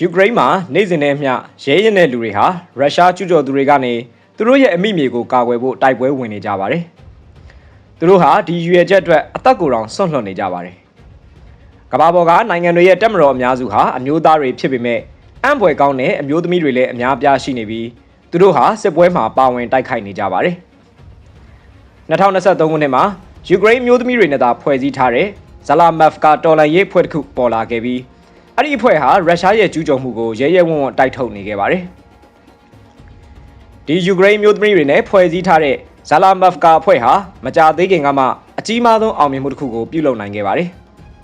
ယူကရိန်းမှာနိုင်စဉ်နဲ့မျှရဲရဲတဲ့လူတွေဟာရုရှားကျူးကျော်သူတွေကနေသူတို့ရဲ့အမိမြေကိုကာကွယ်ဖို့တိုက်ပွဲဝင်နေကြပါတယ်။သူတို့ဟာဒီရွေချက်အတွက်အသက်ကိုယ်တော်ဆွန့်လွတ်နေကြပါတယ်။ကမ္ဘာပေါ်ကနိုင်ငံတွေရဲ့တက်မတော်အများစုဟာအမျိုးသားတွေဖြစ်ပေမဲ့အံ့ဖွယ်ကောင်းတဲ့အမျိုးသမီးတွေလည်းအများပြားရှိနေပြီးသူတို့ဟာစစ်ပွဲမှာပါဝင်တိုက်ခိုက်နေကြပါတယ်။2023ခုနှစ်မှာယူကရိန်းမျိုးသမီးတွေနဲ့သာဖွဲ့စည်းထားတဲ့ဇလာမက်ဖ်ကာတော်လန်ရေးဖွဲ့တစ်ခုပေါ်လာခဲ့ပြီး အဲ့ဒီအဖွဲ့ဟာရုရှားရဲ့ကျူးကျော်မှုကိုရဲရဲဝံ့ဝံ့တိုက်ထုတ်နေခဲ့ပါတယ်။ဒီယူကရိန်းမျိုးသမီးတွေနဲ့ဖွဲ့စည်းထားတဲ့ဇလာမက်ဖ်ကာအဖွဲ့ဟာမကြာသေးခင်ကမှအကြီးမားဆုံးအောင်မြင်မှုတစ်ခုကိုပြုလုပ်နိုင်ခဲ့ပါတယ်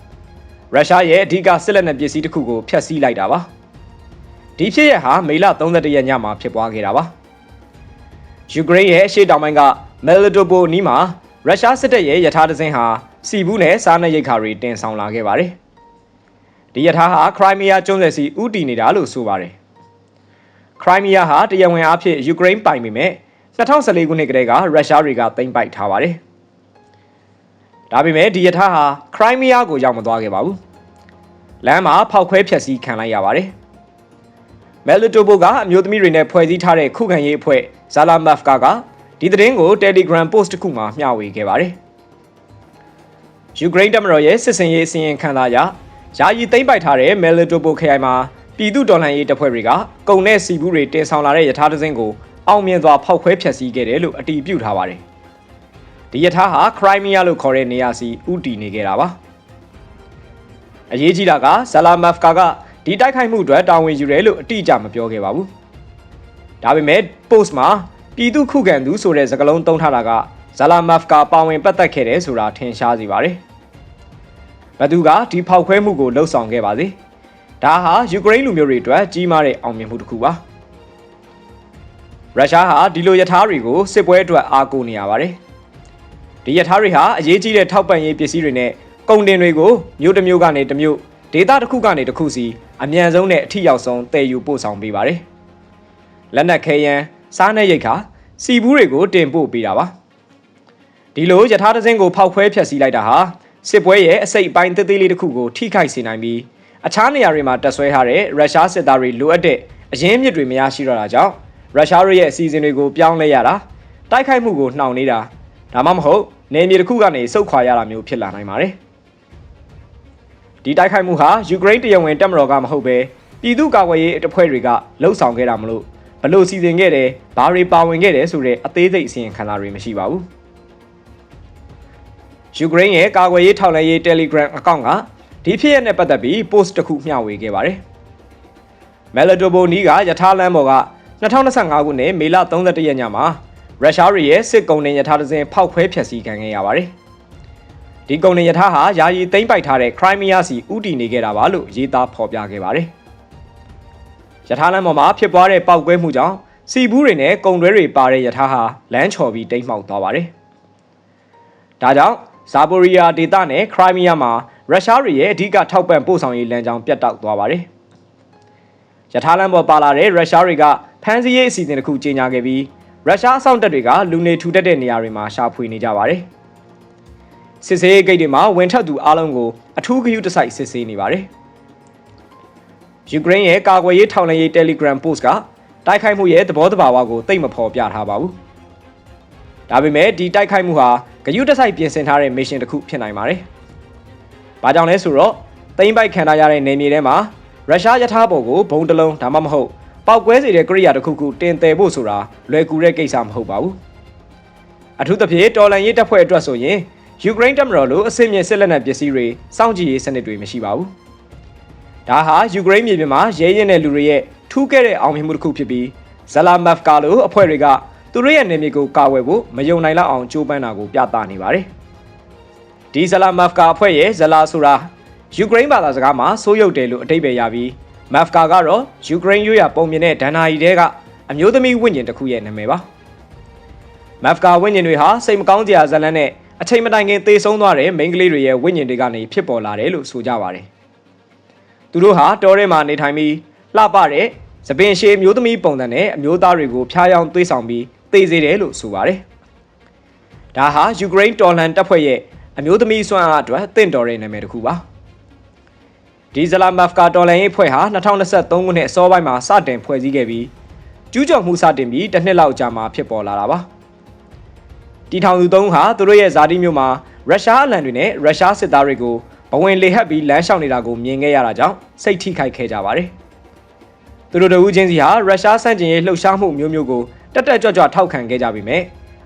။ရုရှားရဲ့အဓိကစစ်လက်နက်ပစ္စည်းတစ်ခုကိုဖျက်ဆီးလိုက်တာပါ။ဒီဖြစ်ရဟာမေလ31ရက်ညမှာဖြစ်ပွားခဲ့တာပါ။ယူကရိန်းရဲ့အရှေ့တောင်ပိုင်းကမဲလီတိုပိုနီးမှာရုရှားစစ်တပ်ရဲ့ယထာတစင်းဟာစီဘူးနဲ့စားနပ်ရိက္ခာတွေတင်ဆောင်လာခဲ့ပါတယ်။ ဒီယထာဟာခရိုင်းမီးယားကျွန်းဆွယ်စီဥတီနေတာလို့ဆိုပါတယ်။ခရိုင်းမီးယားဟာတရားဝင်အားဖြင့်ယူကရိန်းပိုင်ပေမဲ့2014ခုနှစ်ကတည်းကရုရှားတွေကသိမ်းပိုက်ထားပါတယ်။ဒါပေမဲ့ဒီယထာဟာခရိုင်းမီးယားကိုရောက်မသွားခဲ့ပါဘူး။လမ်းမှာဖောက်ခွဲဖျက်ဆီးခံလိုက်ရပါတယ်။မဲလီတိုဘိုကအမျိုးသမီးတွေနဲ့ဖွဲ့စည်းထားတဲ့ခုခံရေးအဖွဲ့ဇာလာမက်ဖ်ကာကဒီသတင်းကို Telegram post တစ်ခုမှာမျှဝေခဲ့ပါတယ်။ယူကရိန်းတပ်မတော်ရဲ့စစ်စင်ရေးအစီရင်ခံစာအရ ယာယီသိမ်းပိုက်ထားတဲ့မဲလီတိုဘိုခရိုင်မှာပြည်သူတော်လှန်ရေးတပ်ဖွဲ့တွေကကုံနဲ့စီဘူးတွေတင်ဆောင်လာတဲ့ယထာတစင်းကိုအောင်မြင်စွာဖောက်ခွဲဖျက်ဆီးခဲ့တယ်လို့အတည်ပြုထားပါတယ်။ဒီယထာဟာခရိုင်းမီးယားလို့ခေါ်တဲ့နေရာစီဥတီနေခဲ့တာပါ။အရေးကြီးတာကဇလာမက်ဖ်ကာကဒီတိုက်ခိုက်မှုအတွက်တာဝန်ယူတယ်လို့အတိအကျမပြောခဲ့ပါဘူး။ဒါပေမဲ့ post မှာပြည်သူခုခံသူဆိုတဲ့စကားလုံးသုံးထားတာကဇလာမက်ဖ်ကာပါဝင်ပတ်သက်ခဲ့တယ်ဆိုတာထင်ရှားစေပါတယ်။ ဘသူကဒီဖောက်ခွဲမှုကိုလှုပ်ဆောင်ခဲ့ပါစေ။ဒါဟာယူကရိန်းလူမျိုးတွေအတွက်ကြီးမားတဲ့အောင်မြင်မှုတစ်ခုပါ။ရုရှားဟာဒီလိုယထာတွေကိုစစ်ပွဲအတွက်အားကိုးနေရပါတယ်။ဒီယထာတွေဟာအရေးကြီးတဲ့ထောက်ပံ့ရေးပစ္စည်းတွေနဲ့ကုန်တင်တွေကိုမြို့တစ်မြို့ကနေတစ်မြို့ဒေသတစ်ခုကနေတစ်ခုစီအမြန်ဆုံးနဲ့အထိရောက်ဆုံးတည်ယူပို့ဆောင်ပေးပါတယ်။လက်နက်ခဲယမ်းစားနပ်ရိက္ခာစီဘူးတွေကိုတင်ပို့ပေးတာပါဒီလိုယထာတစင်းကိုဖောက်ခွဲဖျက်ဆီးလိုက်တာဟာ စစ်ပွဲရဲ့အစိတ်အပိုင်းသေးသေးလေးတစ်ခုကိုထိခိုက်စေနိုင်ပြီးအခြားနေရာတွေမှာတက်ဆွဲထားတဲ့ရုရှားစစ်သားတွေလိုအပ်တဲ့အရင်းမြစ်တွေမရရှိတော့တာကြောင့်ရုရှားတို့ရဲ့အစီအစဉ်တွေကိုပြောင်းလဲရတာတိုက်ခိုက်မှုကိုနှောင့်နှေးတာဒါမှမဟုတ်နေမြေတစ်ခုကနေစုတ်ခွာရတာမျိုးဖြစ်လာနိုင်ပါတယ်ဒီတိုက်ခိုက်မှုဟာယူကရိန်းတရားဝင်တပ်မတော်ကမဟုတ်ပဲပြည်သူ့ကာကွယ်ရေးအဖွဲ့တွေကလှုပ်ဆောင်ခဲ့တာမလို့ဘလို့စီစဉ်ခဲ့တယ်ဘာတွေပါဝင်ခဲ့တယ်ဆိုတဲ့အသေးစိတ်အစီရင်ခံစာတွေမရှိပါဘူး ယူကရိန်းရဲ့ကာကွယ်ရေးထောက်လှမ်းရေး Telegram အကောင့်ကဒီဖြစ်ရတဲ့ပတ်သက်ပြီး post တစ်ခုမျှဝေခဲ့ပါတယ်မယ်လတိုဘိုနီးကယထာလန်းပေါ်က2025ခုနှစ်မေလ31ရက်ညမှာရုရှားတွေရဲ့စစ်ကုံတင်ယထာတစင်းဖောက်ခွဲဖျက်ဆီးခံခဲ့ရပါတယ်ဒီကုံတင်ယထာဟာယာယီသိမ်းပိုက်ထားတဲ့ Crimea စီဥတီနေခဲ့တာပါလို့ရေးသားဖော်ပြခဲ့ပါတယ်ယထာလမ်းပေါ်မှာဖြစ်ပွားတဲ့ပောက်ကွဲမှုကြောင့်စီဘူးတွေနဲ့ကုံတွဲတွေပါတဲ့ယထာဟာလမ်းချော်ပြီးတိမ်းမှောက်သွားပါတယ်။ဒါကြောင့် ဇာပိုရီယာဒေသနဲ့ခရိုင်းမီးယားမှာရုရှားတွေရဲ့အဓိကထောက်ပံ့ပို့ဆောင်ရေးလမ်းကြောင်းပြတ်တောက်သွားပါတယ်။ယထာလမ်းပေါ်ပါလာတဲ့ရုရှားတွေကဖမ်းဆီးရေးအစီအစဉ်တစ်ခုကြေညာခဲ့ပြီးရုရှားအစောင့်တပ်တွေကလူနေထူထပ်တဲ့နေရာတွေမှာရှာဖွေနေကြပါတယ်။စစ်ဆေးရေးဂိတ်တွေမှာဝင်ထွက်သူအလုံးကိုအထူးဂရုတစိုက်စစ်ဆေးနေပါတယ်။ယူကရိန်းရဲ့ကာကွယ်ရေးထောက်လှမ်းရေး Telegram post ကတိုက်ခိုက်မှုရဲ့သဘောတဘာဝကိုသိမဖော်ပြထားပါဘူး။ဒါပေမဲ့ဒီတိုက်ခိုက်မှုဟာ ဂယုတစိုက်ပြင်ဆင်ထားတဲ့ mission တစ်ခုဖြစ်နိုင်ပါတယ်။ဘာကြောင့်လဲဆိုတော့သိမ်းပိုက်ခံထားရတဲ့နေမြေထဲမှာရုရှားယထာပေါ်ကိုဘုံတလုံးဒါမှမဟုတ်ပောက်ကွဲစေတဲ့ကိရိယာတစ်ခုခုတင်တယ်ဖို့ဆိုတာလွယ်ကူတဲ့ကိစ္စမဟုတ်ပါဘူး။အထူးသဖြင့်တော်လန်ရေးတပ်ဖွဲ့အတွက်ဆိုရင်ယူကရိန်းတပ်မတော်လိုအဆင့်မြင့်စစ်လက်နက်ပစ္စည်းတွေစောင့်ကြည့်ရေးစနစ်တွေမရှိပါဘူး။ဒါဟာယူကရိန်းမြေပြင်မှာရဲရင်တဲ့လူတွေရဲ့ထူးခဲ့တဲ့အောင်မြင်မှုတစ်ခုဖြစ်ပြီးဇလာမက်ဖ်ကာလိုအဖွဲ့တွေက သူတို့ရဲ့နေမြေကိုကာဝယ်ဖို့မယုံနိုင်လောက်အောင်ကြိုးပမ်းတာကိုပြသနေပါတယ်။ဒီဇလာမက်ဖ်ကာအဖွဲ့ရဲ့ဇလာဆိုတာယူကရိန်းဘာသာစကားမှာစိုးရုပ်တယ်လို့အတိတ်ပဲရပြီးမက်ဖ်ကာကတော့ယူကရိန်းရိုးရာပုံမြင်တဲ့ဒန်နာရီတဲကအမျိုးသမီးဝိညာဉ်တစ်ခုရဲ့နာမည်ပါ။မက်ဖ်ကာဝိညာဉ်တွေဟာစိတ်မကောင်းစရာဇလန်းနဲ့အချိန်မတိုင်ခင်သေဆုံးသွားတဲ့မိန်းကလေးတွေရဲ့ဝိညာဉ်တွေကနေဖြစ်ပေါ်လာတယ်လို့ဆိုကြပါတယ်။သူတို့ဟာတောထဲမှာနေထိုင်ပြီးလှပတဲ့သပင်ရှည်မျိုးသမီးပုံစံနဲ့အမျိုးသားတွေကိုဖျားယောင်းသွေးဆောင်ပြီး သေစေတယ်လို့ဆိုပါတယ်။ဒါဟာယူကရိန်းတော်လှန်တပ်ဖွဲ့ရဲ့အမျိုးသမီးစွမ်းအားအတွက်တင့်တော်တဲ့နာမည်တစ်ခုပါဒီဇလာမဖ်ကာတော်လန်ရေးဖွဲ့ဟာ2023ခုနှစ်အစောပိုင်းမှာစတင်ဖွဲ့စည်းခဲ့ပြီးကျူးကျော်မှုစတင်ပြီးတစ်နှစ်လောက်ကြာမှဖြစ်ပေါ်လာတာပါတီထောင်သူသုံးဟာသူတို့ရဲ့ဇာတိမြို့မှာရုရှားအလံတွေနဲ့ရုရှားစစ်သားတွေကိုဘဝင်လေဟပ်ပြီးလမ်းလျှောက်နေတာကိုမြင်ခဲ့ရတာကြောင့်စိတ်ထိခိုက်ခဲ့ကြပါတယ်သူတို့တို့ချင်းစီဟာရုရှားစန့်ကျင်ရေးလှုပ်ရှားမှုမျိုးမျိုးကို တက်တက်ကြွကြွထောက်ခံခဲ့ကြပြီမဲ့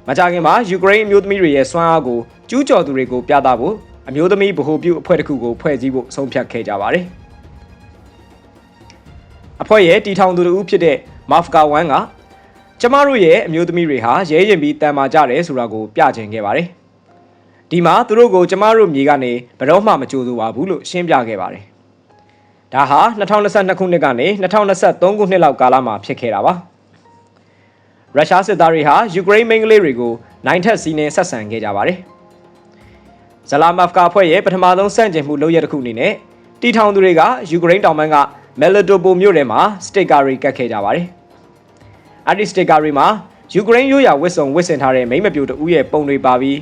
မကြခင်မှာယူကရိန်းအမျိုးသမီးတွေရဲ့စွမ်းအားကိုကျူးကျော်သူတွေကိုပြသဖို့အမျိုးသမီးဗဟိုပြုအဖွဲ့တစ်ခုကိုဖွဲ့စည်းဖို့ဆုံးဖြတ်ခဲ့ကြပါတယ်။အဖွဲ့ရဲ့တီထောင်သူတို့ဖြစ်တဲ့ Mafka 1ကကျမတို့ရဲ့အမျိုးသမီးတွေဟာရဲရင်ပြီးတန်မာကြတယ်ဆိုတာကိုပြချင်ခဲ့ပါတယ်။ဒီမှာသူတို့ကိုကျမတို့မြေကနေဘယ်တော့မှမကြိုးစိုးပါဘူးလို့ရှင်းပြခဲ့ပါတယ်။ဒါဟာ2022ခုနှစ်ကနေ2023ခုနှစ်လောက်ကာလမှာဖြစ်ခဲ့တာပါ။ ရုရှားစစ်သားတွေဟာယူကရိန်းမိန်းကလေးတွေကိုနိုင်ထက်စီးနှင်းဆက်ဆံခဲ့ကြပါတယ်။ဇလာမဖ်ကာဖွဲ့ရဲ့ပထမဆုံးစန့်ကျင်မှုလုပ်ရတဲ့ခုအနေနဲ့တီထောင်သူတွေကယူကရိန်းတောင်ပိုင်းကမဲလ်တိုပိုမြို့ထဲမှာစတစ်ကာတွေကတ်ခဲ့ကြပါတယ်။အဲဒီစတစ်ကာတွေမှာယူကရိန်းရိုးရာဝစ်စုံဝစ်ဆင်ထားတဲ့မိမပြိုတူရဲ့ပုံတွေပါပြီး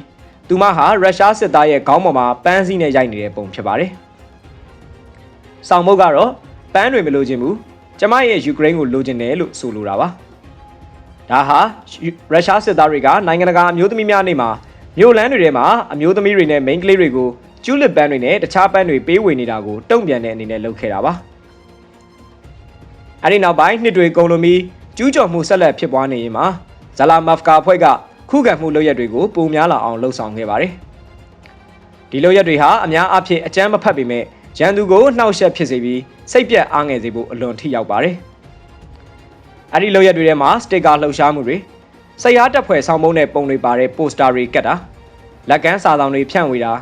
သူမဟာရုရှားစစ်သားရဲ့ခေါင်းပေါ်မှာပန်းစည်းနဲ့ရိုက်နေတဲ့ပုံဖြစ်ပါတယ်။ဆောင်မုတ်ကတော့ပန်းတွေမလိုချင်ဘူး။ကျမရဲ့ယူကရိန်းကိုလိုချင်တယ်လို့ဆိုလိုတာပါ။ ဒါဟာရုရှားစစ်သားတွေကနိုင်ငံတကာအမျိုးသမီးများနေ့မှာမြို့လန်းတွေထဲမှာအမျိုးသမီးတွေနဲ့မိန်းကလေးတွေကိုကျူးလစ်ပန်းတွေနဲ့တခြားပန်းတွေပေးဝေနေတာကိုတုံ့ပြန်တဲ့အနေနဲ့လုပ်ခဲ့တာပါအဲဒီနောက်ပိုင်းနှစ်တွေကုန်လို့ပြီးကျူးကျော်မှုဆက်လက်ဖြစ်ပွားနေရင်မှာဇလာမဖ်ကာအဖွဲ့ကခုခံမှုလုပ်ရက်တွေကိုပုံများလာအောင်လှုံ့ဆော်ခဲ့ပါတယ်ဒီလုပ်ရက်တွေဟာအများအားဖြင့်အကြမ်းမဖက်ပေမဲ့ရန်သူကိုနှောက်ယှက်ဖြစ်စေပြီးစိတ်ပြက်အားငယ်စေဖို့အလွန်ထိရောက်ပါတယ် အဲ့ဒီလုပ်ရက်တွေထဲမှာစတစ်ကာလှုပ်ရှားမှုတွေစိတ်အားတက်ဖွယ်ဆောင်းပုံးတဲ့ပုံတွေပါတဲ့ပိုစတာတွေကတ်တာလက်ကမ်းစာဆောင်တွေဖြန့်ဝေတာ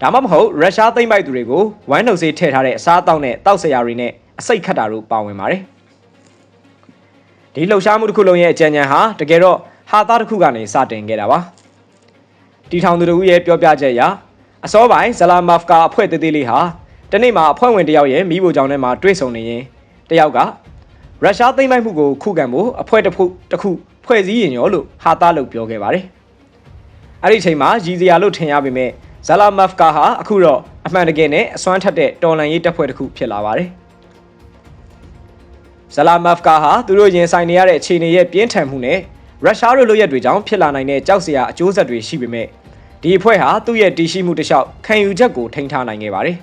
ဒါမှမဟုတ်ရုရှားသိမ့်ပိုက်သူတွေကိုဝမ်းနှုတ်ဆေးထည့်ထားတဲ့အစားအသောက်နဲ့တောက်ဆရာတွေနဲ့အစိတ်ခတ်တာတို့ပါဝင်ပါတယ်ဒီလှုပ်ရှားမှုတစ်ခုလုံးရဲ့အကြံဉာဏ်ဟာတကယ်တော့ဟာသားတစ်ခုကနေစတင်ခဲ့တာပါတီထောင်သူတို့ရဲ့ပြောပြချက်အရအစောပိုင်းဇလာမဖ်ကာအဖွဲ့သေးသေးလေးဟာတနေ့မှာအဖွဲ့ဝင်တယောက်ရဲ့မိဖို့ကြောင့်ထဲမှာတွေ့ဆုံနေရင်တယောက်က ရုရှားသိမ်းပိုက်မှုကိုခုခံဖို့အဖွဲ့တစ်ခုတစ်ခုဖွဲ့စည်းရင်ရောလို့ဟာတာလို့ပြောခဲ့ပါတယ်။အဲ့ဒီအချိန်မှာရည်စရာလို့ထင်ရပေမဲ့ဇလာမဖ်ကာဟာအခုတော့အမှန်တကယ်နဲ့အစွမ်းထက်တဲ့တော်လန်ရေးတပ်ဖွဲ့တစ်ခုဖြစ်လာပါတယ်။ဇလာမဖ်ကာဟာသူတို့ရင်ဆိုင်နေရတဲ့အခြေအနေရဲ့ပြင်းထန်မှုနဲ့ရုရှားတို့လိုရက်တွေကြောင့်ဖြစ်လာနိုင်တဲ့ကြောက်စရာအကျိုးဆက်တွေရှိပေမဲ့ဒီအဖွဲ့ဟာသူ့ရဲ့တည်ရှိမှုတခြားခံယူချက်ကိုထိန်းထားနိုင်ခဲ့ပါတယ်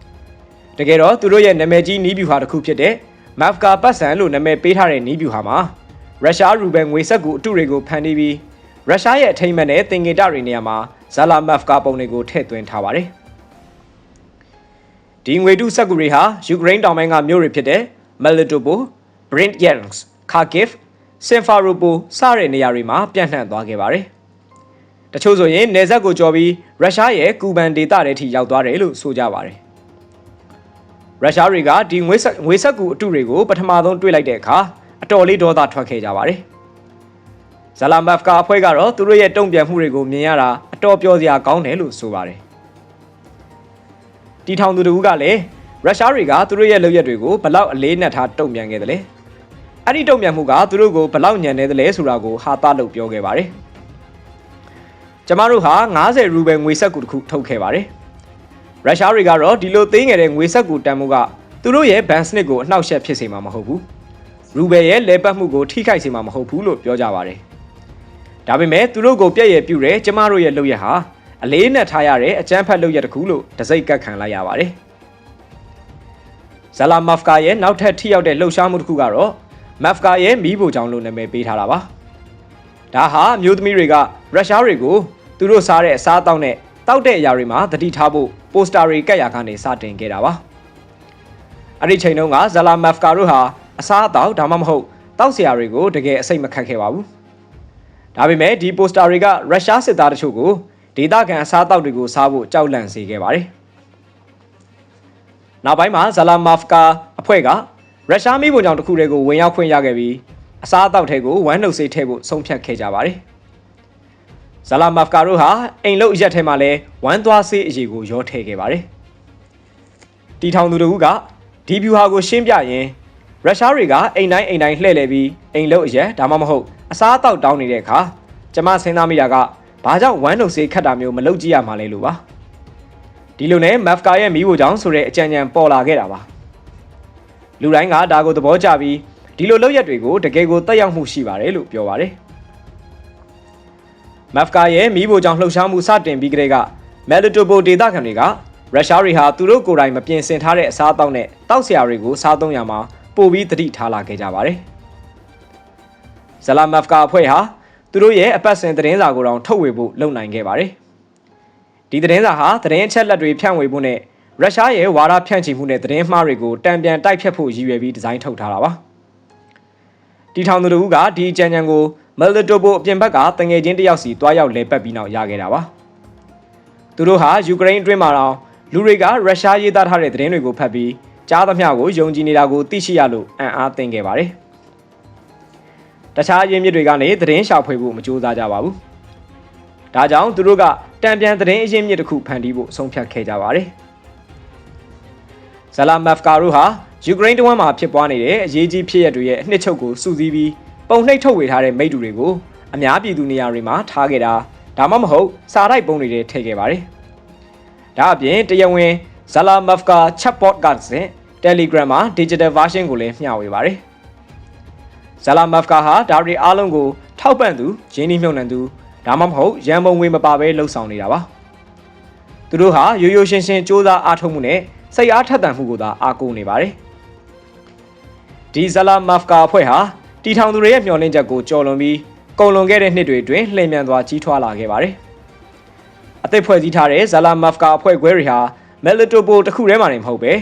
။တကယ်တော့သူတို့ရဲ့နာမည်ကြီးနီးဗျူဟာတစ်ခုဖြစ်တဲ့ မဖ်ကာပတ်စံလို့နာမည်ပေးထားတဲ့နီးဗျူဟာမှာရုရှားရူဘယ်ငွေဆက်ကူအတုတွေကိုဖန်တီးပြီးရုရှားရဲ့အထိမ်းအမှတ်နဲ့သင်္ကေတတွေနေရာမှာဇာလာမတ်ဖ်ကာပုံတွေကိုထည့်သွင်းထားပါတယ်။ဒီငွေတုဆက်ကူတွေဟာယူကရိန်းတောင်ပိုင်းကမြို့တွေဖြစ်တဲ့ Melitopol, Bryansk, Kharkiv, Simferopol စတဲ့နေရာတွေမှာပြန့်နှံ့သွားခဲ့ပါတယ်။တချို့ဆိုရင်နေဆက်ကိုကျော်ပြီးရုရှားရဲ့ကူဘန်ဒေသတွေထိရောက်သွားတယ်လို့ဆိုကြပါတယ်။ ရုရှားတွေကဒီငွေဆက်ငွေဆက်ကူအတုတွေကိုပထမဆုံးတွေ့လိုက်တဲ့အခါအတော်လေးဒေါသထွက်ခဲ့ကြပါတယ်။ဇလာမတ်ကာအဖွဲ့ကတော့သူတို့ရဲ့တုံ့ပြန်မှုတွေကိုမြင်ရတာအတော်ပြောစရာကောင်းတယ်လို့ဆိုပါတယ်။တီထောင်သူတို့ကလည်းရုရှားတွေကသူတို့ရဲ့လုပ်ရက်တွေကိုဘလောက်အလေးနက်ထားတုံ့ပြန်ခဲ့တယ်လဲ။အဲ့ဒီတုံ့ပြန်မှုကသူတို့ကိုဘလောက်ညံနေတယ်လဲဆိုတာကိုဟာတာလို့ပြောခဲ့ပါတယ်။ကျမတို့ဟာ90ရူဘယ်ငွေဆက်ကူတစ်ခုထုတ်ခဲ့ပါတယ်။ ရုရှားတွေကတော့ဒီလိုသေးငယ်တဲ့ငွေဆက်ကူတန်မှုကသူတို့ရဲ့ဘန်စနစ်ကိုအနှောက်အယှက်ဖြစ်စေမှာမဟုတ်ဘူး။ရူဘယ်ရဲ့လဲပတ်မှုကိုထိခိုက်စေမှာမဟုတ်ဘူးလို့ပြောကြပါတယ်။ဒါပေမဲ့သူတို့ကိုပြည့်ရပြုတဲ့ကျမတို့ရဲ့လုပ်ရဟာအလေးနဲ့ထားရတဲ့အကျန်းဖက်လုပ်ရတစ်ခုလို့တစိမ့်ကတ်ခံလိုက်ရပါတယ်။ဇလာမဖ်ကာရဲ့နောက်ထပ်ထိရောက်တဲ့လှုပ်ရှားမှုတစ်ခုကတော့မဖ်ကာရဲ့မီးဖိုချောင်းလို့နာမည်ပေးထားတာပါ။ဒါဟာမျိုးသမီးတွေကရုရှားတွေကိုသူတို့စားတဲ့အစားအသောက်နဲ့ တောက်တဲ့အရာတွေမှာတတိထားဖို့ပိုစတာတွေကတ်ရကနေစတင်ခဲ့တာပါ။အဲ့ဒီချိန်တုန်းကဇလာမဖ်ကာတို့ဟာအစားအသောက်ဒါမှမဟုတ်တောက်စရာတွေကိုတကယ်အစိတ်မခတ်ခဲ့ပါဘူး။ဒါပေမဲ့ဒီပိုစတာတွေကရုရှားစစ်သားတချို့ကိုဒေသခံအစားအသောက်တွေကိုစားဖို့ကြောက်လန့်စေခဲ့ပါတယ်။နောက်ပိုင်းမှာဇလာမာဖ်ကာအဖွဲ့ကရုရှားမိဘကြောင့်တစ်ခုတည်းကိုဝင်ရောက်ခွင့်ရခဲ့ပြီးအစားအသောက်တွေကိုဝမ်းနှုတ်ဆေးထည့်ဖို့ဆုံးဖြတ်ခဲ့ကြပါတယ်။ ဇလာမာဖ်ကာတို့ဟာအိမ်လုတ်အရက်ထဲမှာလဲဝမ်းသွားဆေးအရေးကိုရောထည့်ခဲ့ပါတယ်။တီထောင်သူတို့ကဒီဗျူဟာကိုရှင်းပြရင်ရုရှားတွေကအိမ်တိုင်းအိမ်တိုင်းလှည့်လည်ပြီးအိမ်လုံးအရက်ဒါမှမဟုတ်အစားအသောက်တောင်းနေတဲ့အခါကျမစဉ်းစားမိတာကဘာကြောင့်ဝမ်းနှုတ်ဆေးခတ်တာမျိုးမလုပ်ကြည့်ရမှာလဲလို့ပါဒီလိုနဲ့ Mafka ရဲ့မိဖို့ကြောင့်ဆိုတဲ့အကြံဉာဏ်ပေါ်လာခဲ့တာပါလူတိုင်းကဒါကိုသဘောကျပြီးဒီလိုလုပ်ရက်တွေကိုတကယ်ကိုတက်ရောက်မှုရှိပါတယ်လို့ပြောပါတယ် Mafka ရဲ့မိဖို့ကြောင့်လှုပ်ရှားမှုစတင်ပြီးကတည်းက Melitopol ဒေသခံတွေကရုရှားတွေဟာသူတို့ကိုယ်တိုင်မပြင်ဆင်ထားတဲ့အစားအသောက်နဲ့တောက်ဆရာတွေကိုစားသုံးရမှာပိုပြီးသတိထားလာခဲ့ကြပါတယ်။ဇလာမဖ်ကာအဖွဲ့ဟာသူတို့ရဲ့အပတ်စဉ်သတင်းစာကိုတောင်ထုတ်ဝေဖို့လုပ်နိုင်ခဲ့ပါတယ်။ဒီသတင်းစာဟာသတင်းအချက်လက်တွေဖြန့်ဝေဖို့နဲ့ရုရှားရဲ့ဝါဒဖြန့်ချီမှုနဲ့သတင်းမှားတွေကိုတံပြန်တိုက်ဖြတ်ဖို့ရည်ရွယ်ပြီးဒီဇိုင်းထုတ်ထားတာပါ။တီထောင်သူတို့ကဒီအကြံဉာဏ်ကို မယ်လီတိုပိုအပြင်ဘက်ကတငယ်ချင်းတယောက်စီတွားရောက်လဲပတ်ပြီးနောက်ရခဲ့တာပါ။သူတို့ဟာယူကရိန်းအတွင်းမှာတော့လူတွေကရုရှားရေးသားထားတဲ့သတင်းတွေကိုဖတ်ပြီးကြားသမျှကိုယုံကြည်နေတာကိုသိရှိရလို့အံ့အားသင့်ခဲ့ပါတယ်။တခြားအရင်းမြစ်တွေကနေသတင်းရှာဖွေဖို့မကြိုးစားကြပါဘူး။ဒါကြောင့်သူတို့ကတံပြန်သတင်းအရင်းမြစ်တစ်ခုဖန်တီးဖို့ဆုံးဖြတ်ခဲ့ကြပါတယ်။ဇလာမက်ဖကာတို့ဟာယူကရိန်းတဝမ်းမှာဖြစ်ပွားနေတဲ့အရေးကြီးဖြစ်ရပ်တွေရဲ့အနှစ်ချုပ်ကိုစုစည်းပြီး ပုံနှိပ်ထုတ်ဝေထားတဲ့မိတ္တူတွေကိုအများပြည်သူနေရာတွေမှာထားခဲ့တာဒါမှမဟုတ်စာရိုက်ပုံတွေထဲထည့်ခဲ့ပါတယ်။ဒါအပြင်တရားဝင် Zala Mafka chatbot ကစင် Telegram မှာ digital version ကိုလည်းမျှဝေပါတယ်။ Zala Mafka ဟာဒါတွေအားလုံးကိုထောက်ပံ့သူရင်းနှီးမြှုပ်နှံသူဒါမှမဟုတ်ရန်ပုံငွေမပါဘဲလှုပ်ဆောင်နေတာပါ။သူတို့ဟာရိုးရိုးရှင်းရှင်းစ조사အားထုတ်မှုနဲ့စိတ်အားထက်သန်မှုကိုသာအားကိုးနေပါတယ်။ဒီ Zala Mafka အဖွဲ့ဟာ တီထောင်သူတွေရဲ့မျှော်လင့်ချက်ကိုကျော်လွန်ပြီးကုန်လွန်ခဲ့တဲ့နှစ်တွေအတွင်းလှည့်မြန်စွာကြီးထွားလာခဲ့ပါတယ်။အသစ်ဖွဲ့စည်းထားတဲ့ Zala Mafka အဖွဲ့ခွဲတွေဟာ Melitopol တစ်ခုတည်းမှာနေမဟုတ်ပဲ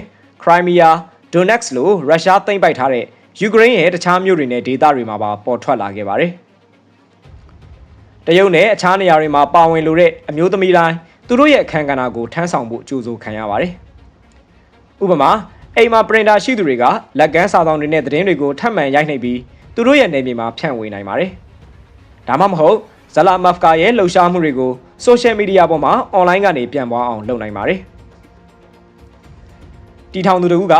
Crimea, Donetsk လိုရုရှားသိမ်းပိုက်ထားတဲ့ယူကရိန်းရဲ့တခြားမြို့တွေနဲ့ဒေသတွေမှာပါပေါ်ထွက်လာခဲ့ပါတယ်။တရုတ်နဲ့အခြားနေရာတွေမှာပါဝင်လိုတဲ့အမျိုးသမီးတိုင်းသူတို့ရဲ့အခမ်းကဏ္ဍကိုထမ်းဆောင်ဖို့ကြိုးစိုးခံရပါတယ်။ဥပမာအိမ်မှာပရင်တာရှိသူတွေကလက်ကမ်းစာဆောင်တွေနဲ့သတင်းတွေကိုထပ်မံရိုက်နှိပ်ပြီး သူတို့ရဲ့နေမြေမှာဖြန့်ဝေနိုင်ပါတယ်။ဒါမှမဟုတ်ဇလာမဖ်ကာရဲ့လှုပ်ရှားမှုတွေကိုဆိုရှယ်မီဒီယာပေါ်မှာအွန်လိုင်းကနေပြန်ပွားအောင်လုပ်နိုင်ပါတယ်။တီထောင်သူတို့က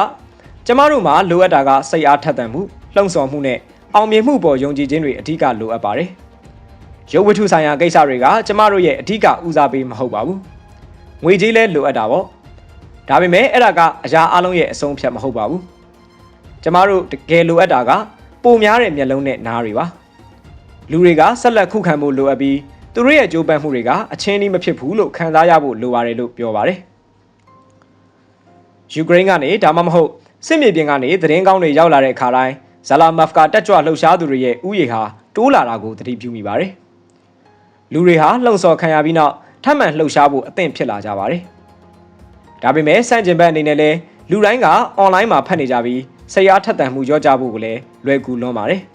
ကျမတို့မှာလိုအပ်တာကစိတ်အားထက်သန်မှုလှုံ့ဆော်မှုနဲ့အောင်မြင်မှုပေါ်ယုံကြည်ခြင်းတွေအဓိကလိုအပ်ပါတယ်။ရုပ်ဝတ္ထုဆိုင်ရာကိစ္စတွေကကျမတို့ရဲ့အဓိကဦးစားပေးမဟုတ်ပါဘူး။ငွေကြေးလည်းလိုအပ်တာပေါ့။ဒါပေမဲ့အဲ့ဒါကအရာအလုံးရဲ့အဆုံးဖြတ်မဟုတ်ပါဘူး။ကျမတို့တကယ်လိုအပ်တာက ပိုများတဲ့မျက်လုံးနဲ့နားတွေပါ။လူတွေကဆက်လက်ခုခံဖို့လိုအပ်ပြီးသူတို့ရဲ့ကြိုးပမ်းမှုတွေကအချင်းကြီးမဖြစ်ဘူးလို့ခံစားရဖို့လိုပါတယ်လို့ပြောပါတယ်။ယူကရိန်းကနေဒါမှမဟုတ်စစ်မြေပြင်ကနေသတင်းကောင်းတွေရောက်လာတဲ့အခါတိုင်းဇလာမဖ်ကာတက်ကြွလှုပ်ရှားသူတွေရဲ့ဥယေဟာတိုးလာတာကိုသတိပြုမိပါတယ်။လူတွေဟာလှုံ့ဆော်ခံရပြီးနောက်ထပ်မံလှုပ်ရှားဖို့အသင့်ဖြစ်လာကြပါတယ်။ဒါပေမဲ့စန့်ကျင်ဘက်အနေနဲ့လည်းလူတိုင်းကအွန်လိုင်းမှာဖတ်နေကြပြီး ဆရာထက်သန်မှုကြောကြဖို့ကိုလည်းလွယ်ကူလွန်းပါတယ်။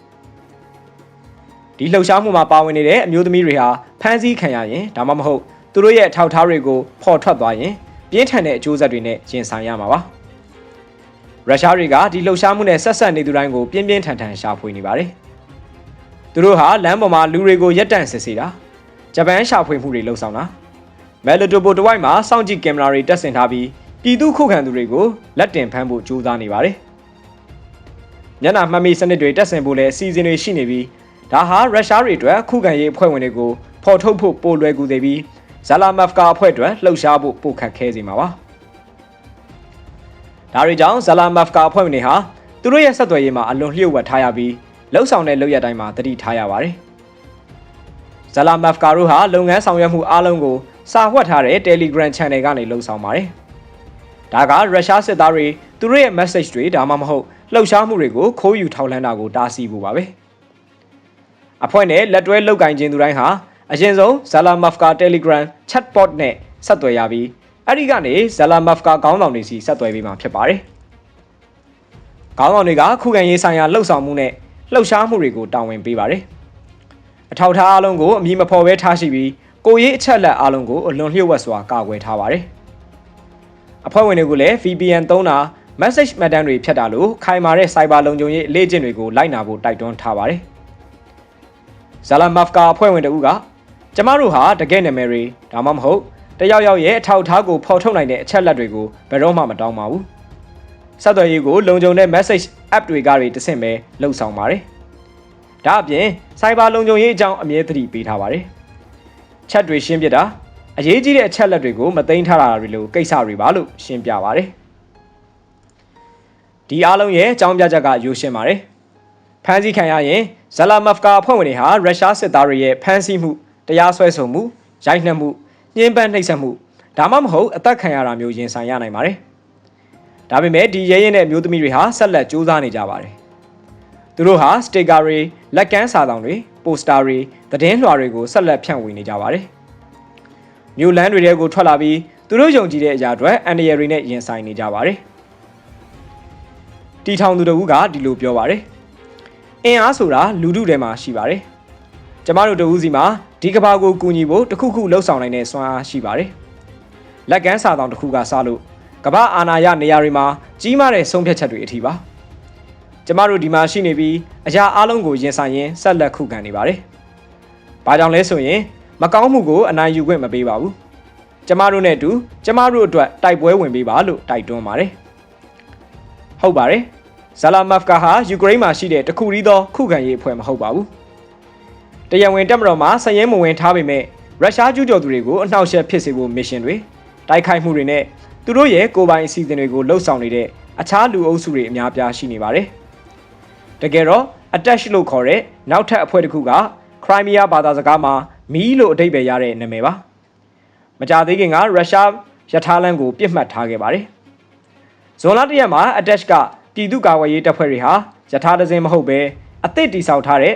ဒီလှုပ်ရှားမှုမှာပါဝင်နေတဲ့အမျိုးသမီးတွေဟာဖမ်းဆီးခံရရင်ဒါမှမဟုတ်သူတို့ရဲ့ထောက်ထားတွေကိုဖော်ထွက်သွားရင်ပြင်းထန်တဲ့အကျိုးဆက်တွေနဲ့ရင်ဆိုင်ရမှာပါရုရှားတွေကဒီလှုပ်ရှားမှုနဲ့ဆက်ဆက်နေသူတိုင်းကိုပြင်းပြင်းထန်ထန်ရှာဖွေနေပါတယ်သူတို့ဟာလမ်းပေါ်မှာလူတွေကိုရက်တန့်စစ်ဆေးတာဂျပန်ရှာဖွေမှုတွေလှုပ်ဆောင်တာမယ်လိုတိုပိုတဝိုက်မှာစောင့်ကြည့်ကင်မရာတွေတက်ဆင်ထားပြီးပြည်သူခုခံသူတွေကိုလက်တင်ဖမ်းဖို့ကြိုးစားနေပါတယ် မျက်နှာမှတ်မိစနစ်တွေတက်ဆင်ဖို့လည်းအစီအစဉ်တွေရှိနေပြီးဒါဟာရုရှားတွေအတွက်ခုခံရေးအဖွဲ့ဝင်တွေကိုဖော်ထုတ်ဖို့ပိုလွယ်ကူစေပြီးဇလာမဖ်ကာအဖွဲ့အတွက်လှုပ်ရှားဖို့ပိုခက်ခဲစေမှာပါဒါတွေကြောင့်ဇလာမဖ်ကာအဖွဲ့ဝင်တွေဟာသူတို့ရဲ့ဆက်သွယ်ရေးမှာအလွန်လျှို့ဝှက်ထားရပြီးလှုပ်ဆောင်တဲ့လုပ်ရတိုင်းမှာတတိထားရပါတယ်ဇလာမဖ်ကာတို့ဟာလုပ်ငန်းဆောင်ရွက်မှုအားလုံးကိုစာဝှက်ထားတဲ့ Telegram Channel ကနေလှုပ်ဆောင်ပါတယ်ဒါကရုရှားစစ်သားတွေသူတို့ရဲ့ message တွေဒါမှမဟုတ် လှုပ်ရှားမှုတွေကိုခိုးယူထောက်လှမ်းတာကိုတားဆီးဖို့ပါပဲအဖွဲ့နဲ့လက်တွဲလုပ်ကင်ခြင်းသူတိုင်းဟာအရင်ဆုံး Zalamavka Telegram chatbot နဲ့ဆက်သွယ်ရပြီးအဲ့ဒီကနေ Zalamavka ခေါင်းဆောင်တွေစီဆက်သွယ်ပေးမှာဖြစ်ပါတယ်။ခေါင်းဆောင်တွေကခုခံရေးဆိုင်ရာလှုပ်ဆောင်မှုနဲ့လှုပ်ရှားမှုတွေကိုတာဝန်ပေးပါတယ်။အထောက်ထားအလုံးကိုအမည်မဖော်ဘဲထားရှိပြီးကိုရေးအချက်လက်အလုံးကိုအလွန်လျှို့ဝှက်စွာကာကွယ်ထားပါတယ်။အဖွဲ့ဝင်တွေကိုလည်း VPN သုံးတာ message မှတ်တမ်းတွေဖြတ်တာလို့ခိုင်မာတဲ့ cyber လုံခြုံရေးအလေးကျင့်တွေကိုလိုက်နာဖို့တိုက်တွန်းထားပါတယ်။ဇာလာမဖ်ကာအဖွဲ့ဝင်တဦးကကျမတို့ဟာတကယ့်နာမည်တွေဒါမှမဟုတ်တယောက်ယောက်ရဲ့အထောက်အထားကိုဖော်ထုတ်နိုင်တဲ့အချက်လက်တွေကိုဘယ်တော့မှမတောင်းပါဘူးဆက်သွယ်ရေးကိုလုံခြုံတဲ့ message app တွေကတွေတဆင့်ပဲလှုပ်ဆောင်ပါတယ်ဒါအပြင် cyber လုံခြုံရေးအကြောင်းအမြဲတမ်းပေးထားပါတယ်ချက်တွေရှင်းပြတာအရေးကြီးတဲ့အချက်လက်တွေကိုမသိမ်းထားတာတွေလို့ကိစ္စတွေပါလို့ရှင်းပြပါဗျ။ ဒီအားလုံးရဲ့အကြောင်းပြချက်ကရိုးရှင်းပါတယ်။ဖမ်းဆီးခံရရင်ဇလာမဖ်ကာအဖွဲ့ဝင်တွေဟာရုရှားစစ်သားတွေရဲ့ဖမ်းဆီးမှုတရားစွဲဆိုမှုရိုက်နှက်မှုညှဉ်းပန်းနှိပ်စက်မှုဒါမှမဟုတ်အသက်ခံရတာမျိုးရင်ဆိုင်ရနိုင်ပါတယ်။ဒါပေမဲ့ဒီရဲရင်တဲ့မျိုးသမီးတွေဟာဆက်လက်စူးစမ်းနေကြပါတယ်။သူတို့ဟာစတေကာတွေလက်ကမ်းစာတောင်တွေပိုစတာတွေသတင်းလွှာတွေကိုဆက်လက်ဖြန့်ဝေနေကြပါတယ်။မြို့လမ်းတွေထဲကိုထွက်လာပြီးသူတို့ယုံကြည်တဲ့အရာတွေအန်ဒီရယ်တွေနဲ့ရင်ဆိုင်နေကြပါတယ်။ တီထောင်သူတို့ကဒီလိုပြောပါတယ်။အင်အားဆိုတာလူထုထဲမှာရှိပါတယ်။ကျမတို့တို့ဦးစီမှာဒီကဘာကိုကူညီဖို့တခုခုလှုပ်ဆောင်နိုင်တဲ့စွမ်းအားရှိပါတယ်။လက်ကမ်းစာတောင်တစ်ခုကစားလို့ကဘာအာနာယနေရာတွေမှာကြီးမားတဲ့ဆုံးဖြတ်ချက်တွေအထိပါ။ကျမတို့ဒီမှာရှိနေပြီးအရာအလုံးကိုရင်ဆိုင်ရင်းဆက်လက်ခုခံနေပါတယ်။ဘာကြောင့်လဲဆိုရင်မကောင်းမှုကိုအနိုင်ယူခွင့်မပေးပါဘူး။ကျမတို့နဲ့အတူကျမတို့အတွက်တိုက်ပွဲဝင်ပေးပါလို့တိုက်တွန်းပါတယ်။ဟုတ်ပါတယ်။ ဇလာမဖ်ကာဟာယူကရိန်းမှာရှိတဲ့တခုရီးသောခုခံရေးအဖွဲ့မဟုတ်ပါဘူး။တရားဝင်တက်မတော်မှာစရဲမဝင်ထားပေမဲ့ရုရှားကျူးကျော်သူတွေကိုအနှောက်အယှက်ဖြစ်စေဖို့မစ်ရှင်တွေတိုက်ခိုက်မှုတွေနဲ့သူတို့ရဲ့ကိုယ်ပိုင်အစီအစဉ်တွေကိုလှုပ်ဆောင်နေတဲ့အခြားလူအုပ်စုတွေအများပြားရှိနေပါတယ်။တကယ်တော့ attach လို့ခေါ်တဲ့နောက်ထပ်အဖွဲ့တစ်ခုက Crimea ဘာသာစကားမှာမီးလို့အဓိပ္ပာယ်ရတဲ့နာမည်ပါ။မကြသေးခင်ကရုရှားရထားလမ်းကိုပြစ်မှတ်ထားခဲ့ပါတယ်။ဇွန်လတရက်မှာ attach က ပြည်သူ့ကာကွယ်ရေးတပ်ဖွဲ့တွေဟာရထားတစ်စင်းမဟုတ်ပဲအသစ်တိစောက်ထားတဲ့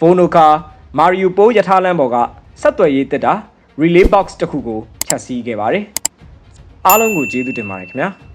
Vonoka Mariupol ရထားလမ်းပေါ်ကဆက်သွယ်ရေးတက်တာ relay box တစ်ခုကိုဖျက်ဆီးခဲ့ပါတယ်။အားလုံးကိုကျေးဇူးတင်ပါတယ်ခင်ဗျာ။